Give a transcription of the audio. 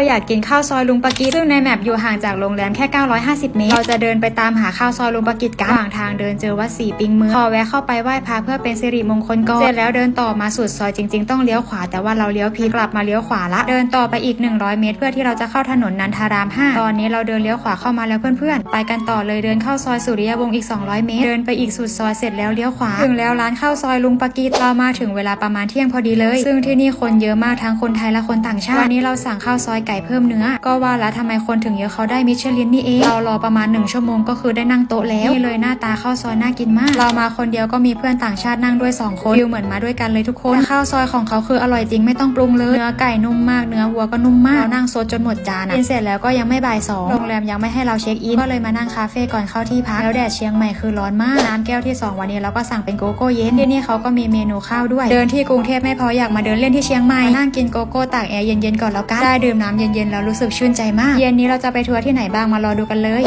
เราอยากกินข้าวซอยลุงปากิซึ่งในแมปอยู่ห่างจากโรงแรมแค่ 950 เมตร เราจะเดินไปตามหาข้าวซอยลุงปากิกันระหว่างทางเดินเจอวัดสีปิงเมืองขอแวะเข้าไปไหว้พระเพื่อเป็นสิริมงคลก่อนเสร็จแล้วเดินต่อมาสุดซอยจริง ๆ ต้องเลี้ยวขวาแต่ว่าเราเลี้ยวผิดกลับมาเลี้ยวขวาละเดินต่อไปอีก 100 เมตร เพื่อที่เราจะเข้าถนนนันทาราม 5 ตอนนี้เราเดินเลี้ยวขวาเข้ามาแล้วเพื่อนๆไปกันต่อเลยเดินเข้าซอยสุริยวงศ์อีก 200 เมตร เดินไปอีกสุดซอยเสร็จแล้วเลี้ยวขวาถึงแล้วร้านข้าวซอยลุงปากีเรามาถึงเวลาประมาณเที่ยงพอดีเลย ซึ่งที่นี่คนเยอะมากทั้งคนไทยและคนต่างชาติวันนี้เราสั่งข้าวซอยไก่เพิ่มเนื้อ ก็ว่าแล้วทำไมคนถึงเยอะเขาได้มิชลินนี่เองเรารอประมาณ 1 ชั่วโมงก็คือได้นั่งโต๊ะแล้วนี่เลยหน้าตาข้าวซอยน่ากินมาก เรามาคนเดียวก็มีเพื่อนต่างชาตินั่งด้วย 2 คนฟิลเหมือนมาด้วยกันเลยทุกคนข้าวซอยของเขาคืออร่อยจริงไม่ต้องปรุงเลยเนื้อไก่นุ่มมากเนื้อวัวก็นุ่มมากเรานั่งซดจนหมดจานอะกินเสร็จแล้วก็ยังไม่บ่ายสองโรงแรมยังไม่ให้เราเช็คอินก็เลยมานั่งคาเฟ่ก่อนเข้าที่พักแล้วแดดเชียงใหม่คือร้อนมากน้ำแก้วที่ 2 วันนี้เราก็สั่งเป็นโกโก้เย็นที่นี่เขาก็มีเมนูข้าวด้วย เดินที่กรุงเทพไม่พออยากมาเดินเล่นที่เชียงใหม่นั่งกินโกโก้ตากแอร์เย็นๆก่อนแล้วกันได้ดื่มน้ำเย็นๆแล้วรู้สึกชื่นใจมาก เย็นนี้เราจะไปทัวร์ที่ไหนบ้างมารอดูกันเลย